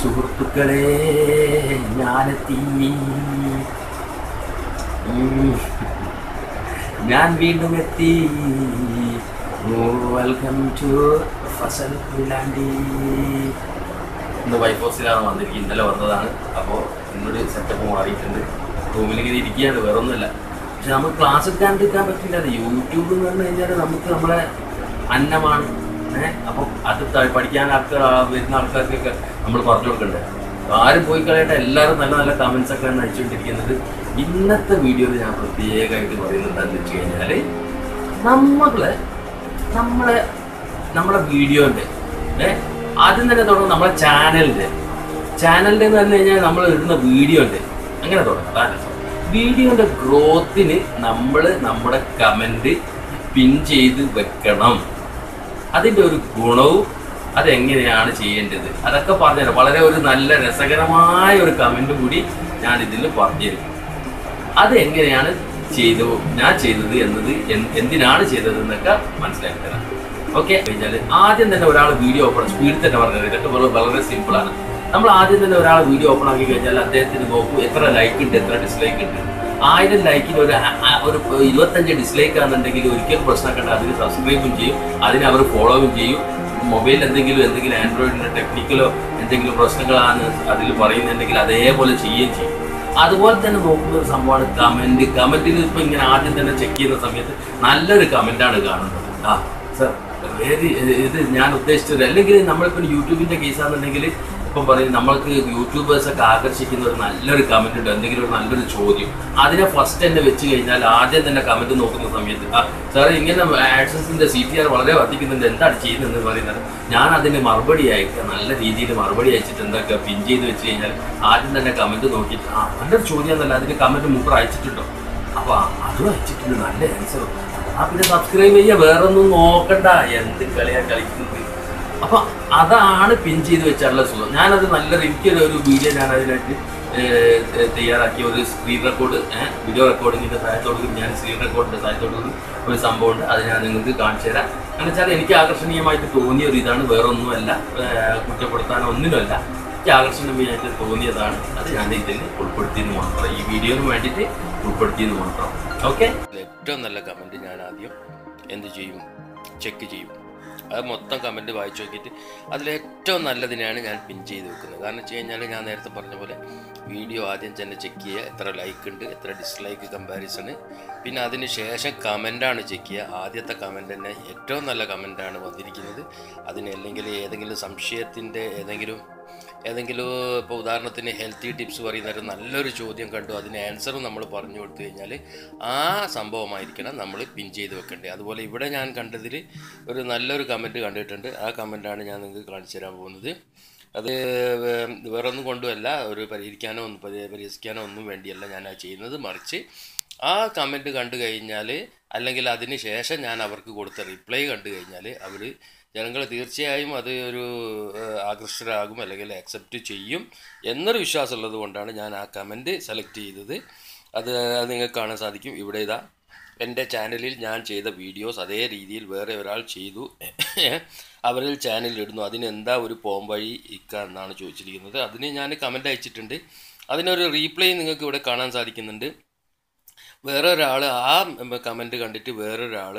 സുഹൃത്തുക്കളെ ഞാനെത്തി. ഞാൻ വീണ്ടും എത്തി. വെൽക്കം ടു ഫസൽ കൊയിലാണ്ടി ഇന്ന് വൈഫ് ഹൗസിലാണ് വന്നിരിക്കുന്നത് ഇന്നലെ വന്നതാണ്. അപ്പോൾ ഇന്നൊരു സെറ്റപ്പ് മാറിയിട്ടുണ്ട്. റൂമിലിങ്ങനെ ഇരിക്കുകയാണ്. വേറെ ഒന്നുമില്ല പക്ഷെ നമുക്ക് ക്ലാസ് എടുക്കാണ്ടിരിക്കാൻ പറ്റില്ല. യൂട്യൂബ് എന്ന് പറഞ്ഞു കഴിഞ്ഞാൽ നമുക്ക് നമ്മളെ അന്നമാണ്. അപ്പം അത് പഠിക്കാൻ ആൾക്കാർ വരുന്ന ആൾക്കാർക്കൊക്കെ നമ്മൾ പറഞ്ഞു കൊടുക്കണ്ടേ? ആരും പോയി കളയട്ടെ എല്ലാവരും നല്ല നല്ല കമൻസ് ഒക്കെയാണ് അയച്ചുകൊണ്ടിരിക്കുന്നത്. ഇന്നത്തെ വീഡിയോയിൽ ഞാൻ പ്രത്യേകമായിട്ട് പറയുന്നത് എന്താണെന്ന് വെച്ച് കഴിഞ്ഞാൽ നമ്മളെ നമ്മളെ നമ്മളെ വീഡിയോന്റെ ഏഹ് ആദ്യം തന്നെ തുടങ്ങും നമ്മളെ ചാനലിന്റെ ചാനലിന്റെ എന്ന് പറഞ്ഞു കഴിഞ്ഞാൽ നമ്മൾ ഇടുന്ന വീഡിയോ ഉണ്ട് അങ്ങനെ തുടങ്ങാം. അതാണ് വീഡിയോന്റെ ഗ്രോത്തിന് നമ്മൾ നമ്മുടെ കമന്റ് പിൻ ചെയ്ത് വെക്കണം. അതിന്റെ ഒരു ഗുണവും അതെങ്ങനെയാണ് ചെയ്യേണ്ടത്? അതൊക്കെ പറഞ്ഞുതരാം വളരെ ഒരു നല്ല രസകരമായ ഒരു കമന്റ് കൂടി ഞാൻ ഇതിൽ പറഞ്ഞുതരും. അത് എങ്ങനെയാണ് ചെയ്തു ഞാൻ ചെയ്തത് എന്നത് എന്തിനാണ് ചെയ്തത് എന്നൊക്കെ മനസ്സിലാക്കി തരാം ഓക്കെ കഴിഞ്ഞാൽ ആദ്യം തന്നെ ഒരാൾ വീഡിയോ ഓപ്പൺ സ്പീഡ് തന്നെ പറഞ്ഞത്. ഇതൊക്കെ വളരെ സിമ്പിളാണ് നമ്മൾ ആദ്യം തന്നെ ഒരാൾ വീഡിയോ ഓപ്പൺ ആക്കി കഴിഞ്ഞാൽ അദ്ദേഹത്തിന് നോക്കൂ എത്ര ലൈക്ക് ഉണ്ട് എത്ര ഡിസ്ലൈക്ക് ഉണ്ട്. ആയിരം ലൈക്കിന് ഒരു ഒരു ഇരുപത്തഞ്ച് ഡിസ്ലൈക്ക് ആണെന്നുണ്ടെങ്കിൽ ഒരിക്കലും പ്രശ്നം കണ്ട അതിന് സബ്സ്ക്രൈബും ചെയ്യും. അതിന് അവർ ഫോളോവും ചെയ്യും. മൊബൈൽ എന്തെങ്കിലും എന്തെങ്കിലും ആൻഡ്രോയിഡിന്റെ ടെക്നിക്കലോ എന്തെങ്കിലും പ്രശ്നങ്ങളാണ് അതിൽ പറയുന്നുണ്ടെങ്കിൽ അതേപോലെ ചെയ്യുകയും ചെയ്യും. അതുപോലെ തന്നെ നോക്കുന്ന ഒരു സംഭവമാണ് കമന്റ് കമന്റിൽ ഇപ്പോൾ ഇങ്ങനെ ആദ്യം തന്നെ ചെക്ക് ചെയ്യുന്ന സമയത്ത് നല്ലൊരു കമന്റാണ് കാണുന്നത്. ആ സർ വേരി ഇത് ഞാൻ ഉദ്ദേശിച്ചത് അല്ലെങ്കിൽ നമ്മളിപ്പോൾ യൂട്യൂബിന്റെ കേസാണെന്നുണ്ടെങ്കിൽ ഇപ്പം പറയും നമ്മൾക്ക് യൂട്യൂബേഴ്സൊക്കെ ആകർഷിക്കുന്ന ഒരു നല്ലൊരു കമന്റ് ഉണ്ട് എന്തെങ്കിലും ഒരു നല്ലൊരു ചോദ്യം. അതിനെ ഫസ്റ്റ് തന്നെ വെച്ച് കഴിഞ്ഞാൽ ആദ്യം തന്നെ കമന്റ് നോക്കുന്ന സമയത്ത് ആ സാറേ ഇങ്ങനെ ആക്സസിന്റെ സി ടി ആർ വളരെ വർദ്ധിക്കുന്നുണ്ട് എന്താണ് ചെയ്യുന്നതെന്ന് പറയുന്നത്? ഞാൻ അതിന് മറുപടി അയക്കുക നല്ല രീതിയിൽ മറുപടി അയച്ചിട്ട് എന്തൊക്കെ പിൻ ചെയ്ത് വെച്ച് കഴിഞ്ഞാൽ ആദ്യം തന്നെ കമന്റ് നോക്കിയിട്ട് ആ നല്ലൊരു ചോദ്യം എന്നല്ല അതിന് കമന്റ് മുമ്പ് അയച്ചിട്ടുണ്ടോ? അപ്പോൾ അതും അയച്ചിട്ടുണ്ട് നല്ല ആൻസർ ആ പിന്നെ സബ്സ്ക്രൈബ് ചെയ്യുക വേറൊന്നും നോക്കണ്ട എന്ത് കളിയാണ് കളിക്കുന്നത്? അപ്പൊ അതാണ് പിൻ ചെയ്ത് വെച്ചാലുള്ള സുഖം. ഞാനത് നല്ലൊരു എനിക്കൊരു ഒരു വീഡിയോ ഞാൻ അതിനായിട്ട് തയ്യാറാക്കിയ ഒരു സ്ക്രീൻ റെക്കോർഡ് വീഡിയോ റെക്കോർഡിങ്ങിന്റെ സഹായത്തോട് ഞാൻ സ്ക്രീൻ റെക്കോർഡിന്റെ സഹായത്തോട് ഒരു സംഭവമുണ്ട്. അത് ഞാൻ നിങ്ങൾക്ക് കാണിച്ചു തരാം. എന്ന് വെച്ചാൽ എനിക്ക് ആകർഷണീയമായിട്ട് തോന്നിയ ഒരു ഇതാണ്. വേറൊന്നുമല്ല. കുറ്റപ്പെടുത്താനോ ഒന്നിനുമല്ല. എനിക്ക് ആകർഷണീയമായിട്ട് തോന്നിയതാണ്. അത് ഞാൻ ഇതിൽ ഉൾപ്പെടുത്തിയെന്ന് മാത്രം. ഈ വീഡിയോന് വേണ്ടിയിട്ട് ഉൾപ്പെടുത്തിയെന്ന് മാത്രം. ഓക്കെ? ഏറ്റവും നല്ല കമന്റ് ഞാൻ ആദ്യം എന്ത് ചെയ്യും? ചെക്ക് ചെയ്യും. അത് മൊത്തം കമന്റ് വായിച്ചു നോക്കിയിട്ട് അതിലേറ്റവും നല്ലതിനെയാണ് ഞാൻ പിൻ ചെയ്ത് വെക്കുന്നത്. കാരണം വെച്ച് കഴിഞ്ഞാൽ ഞാൻ നേരത്തെ പറഞ്ഞ പോലെ വീഡിയോ ആദ്യം തന്നെ ചെക്ക് ചെയ്യുക എത്ര ലൈക്ക് ഉണ്ട് എത്ര ഡിസ്ലൈക്ക് കമ്പാരിസൺ പിന്നെ അതിന് ശേഷം കമന്റാണ് ചെക്ക് ചെയ്യുക. ആദ്യത്തെ കമന്റ് തന്നെ ഏറ്റവും നല്ല കമന്റാണ് വന്നിരിക്കുന്നത്. അതിന് അല്ലെങ്കിൽ ഏതെങ്കിലും സംശയത്തിന്റെ ഏതെങ്കിലും ഏതെങ്കിലും ഇപ്പോൾ ഉദാഹരണത്തിന് ഹെൽത്തി ടിപ്സ് പറയുന്ന ഒരു നല്ലൊരു ചോദ്യം കണ്ടു. അതിന് ആൻസറും നമ്മൾ പറഞ്ഞു കൊടുത്തു കഴിഞ്ഞാൽ ആ സംഭവമായിരിക്കണം നമ്മൾ പിൻ ചെയ്ത് വെക്കേണ്ടത് അതുപോലെ ഇവിടെ ഞാൻ കണ്ടതിൽ ഒരു നല്ലൊരു കമന്റ് കണ്ടിട്ടുണ്ട്. ആ കമന്റാണ് ഞാൻ നിങ്ങൾക്ക് കാണിച്ചു തരാൻ പോകുന്നത്. അത് വേറെ വേറൊന്നും കൊണ്ടുമല്ല ഒരു പരിഹരിക്കാനോ ഒന്നും പരി- പരിഹസിക്കാനോ ഒന്നും വേണ്ടിയല്ല ഞാൻ ആ ചെയ്യുന്നത്. മറിച്ച് ആ കമന്റ് കണ്ടു കഴിഞ്ഞാൽ അല്ലെങ്കിൽ അതിന് ശേഷം ഞാൻ അവർക്ക് കൊടുത്ത റിപ്ലൈ കണ്ടു കഴിഞ്ഞാൽ അവർ ജനങ്ങൾ തീർച്ചയായും അത് ഒരു ആകൃഷ്ടരാകും അല്ലെങ്കിൽ അക്സെപ്റ്റ് ചെയ്യും എന്നൊരു വിശ്വാസമുള്ളത് കൊണ്ടാണ് ഞാൻ ആ കമന്റ് സെലക്ട് ചെയ്തത്. അത് നിങ്ങൾക്ക് കാണാൻ സാധിക്കും. ഇവിടെ ഇതാ എന്റെ ചാനലിൽ ഞാൻ ചെയ്ത വീഡിയോസ് അതേ രീതിയിൽ വേറെ ഒരാൾ ചെയ്തു. അവരിൽ ചാനലിൽ അതിനെന്താ ഒരു പോംവഴി ഇക്ക എന്നാണ് ചോദിച്ചിരിക്കുന്നത്. അതിന് ഞാൻ കമന്റ് അയച്ചിട്ടുണ്ട്. അതിനൊരു റീപ്ലൈ നിങ്ങൾക്ക് ഇവിടെ കാണാൻ സാധിക്കുന്നുണ്ട്. വേറെ ഒരാൾ ആ കമന്റ് കണ്ടിട്ട് വേറൊരാൾ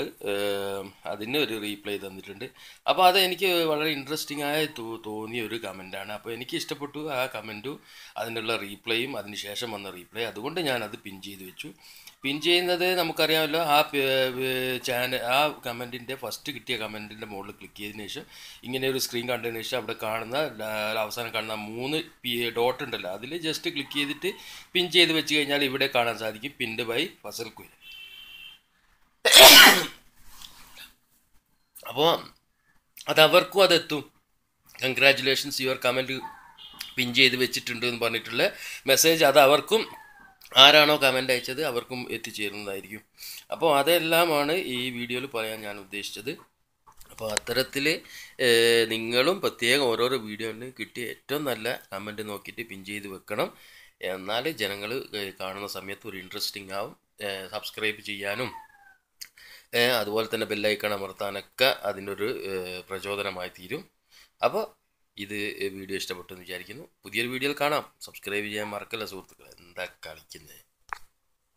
അതിന് ഒരു റീപ്ലൈ തന്നിട്ടുണ്ട്. അപ്പോൾ അത് എനിക്ക് വളരെ ഇൻട്രസ്റ്റിംഗ് ആയ തോന്നിയ ഒരു കമന്റാണ് അപ്പോൾ എനിക്ക് ഇഷ്ടപ്പെട്ടു ആ കമന്റും അതിനുള്ള റീപ്ലൈയും അതിന് ശേഷം വന്ന റീപ്ലൈ അതുകൊണ്ട് ഞാനത് പിൻ ചെയ്ത് വെച്ചു. പിൻ ചെയ്യുന്നത് നമുക്കറിയാമല്ലോ. ആ ചാനൽ ആ കമന്റിന്റെ ഫസ്റ്റ് കിട്ടിയ കമന്റിന്റെ മുകളിൽ ക്ലിക്ക് ചെയ്തതിന് ശേഷം ഇങ്ങനെ ഒരു സ്ക്രീൻ കണ്ടതിന് ശേഷം അവിടെ കാണുന്ന അവസാനം കാണുന്ന മൂന്ന് ഡോട്ട് ഉണ്ടല്ലോ. അതിൽ ജസ്റ്റ് ക്ലിക്ക് ചെയ്തിട്ട് പിൻ ചെയ്ത് വെച്ച് കഴിഞ്ഞാൽ ഇവിടെ കാണാൻ സാധിക്കും പിൻഡ് ബൈ ഫസൽ കുയിൽ. അപ്പോൾ അത് അവർക്കും അതെത്തും. കൺഗ്രാറ്റുലേഷൻസ് യുവർ കമന്റ് പിൻ ചെയ്ത് വെച്ചിട്ടുണ്ട് എന്ന് പറഞ്ഞിട്ടുള്ള മെസ്സേജ് അത് അവർക്കും ആരാണോ കമന്റ് അയച്ചത് അവർക്കും എത്തിച്ചേരുന്നതായിരിക്കും. അപ്പോൾ അതെല്ലാമാണ് ഈ വീഡിയോയിൽ പറയാൻ ഞാൻ ഉദ്ദേശിച്ചത്. അപ്പോൾ അത്തരത്തിൽ നിങ്ങളും പ്രത്യേകം ഓരോരോ വീഡിയോയിൽ കിട്ടിയ ഏറ്റവും നല്ല കമന്റ് നോക്കിയിട്ട് പിൻ ചെയ്ത് വെക്കണം. എന്നാൽ ജനങ്ങൾ കാണുന്ന സമയത്ത് ഒരു ഇൻട്രസ്റ്റിംഗ് ആവും. സബ്സ്ക്രൈബ് ചെയ്യാനും അതുപോലെ തന്നെ ബെല്ലൈക്കൺ അമർത്താനൊക്കെ അതിനൊരു ഒരു പ്രചോദനമായി തീരും. അപ്പോൾ ഇത് വീഡിയോ ഇഷ്ടപ്പെട്ടു എന്ന് വിചാരിക്കുന്നു. പുതിയൊരു വീഡിയോയിൽ കാണാം. സബ്സ്ക്രൈബ് ചെയ്യാൻ മറക്കല്ല സുഹൃത്തുക്കളെ. എന്താ കളിക്കുന്നത്?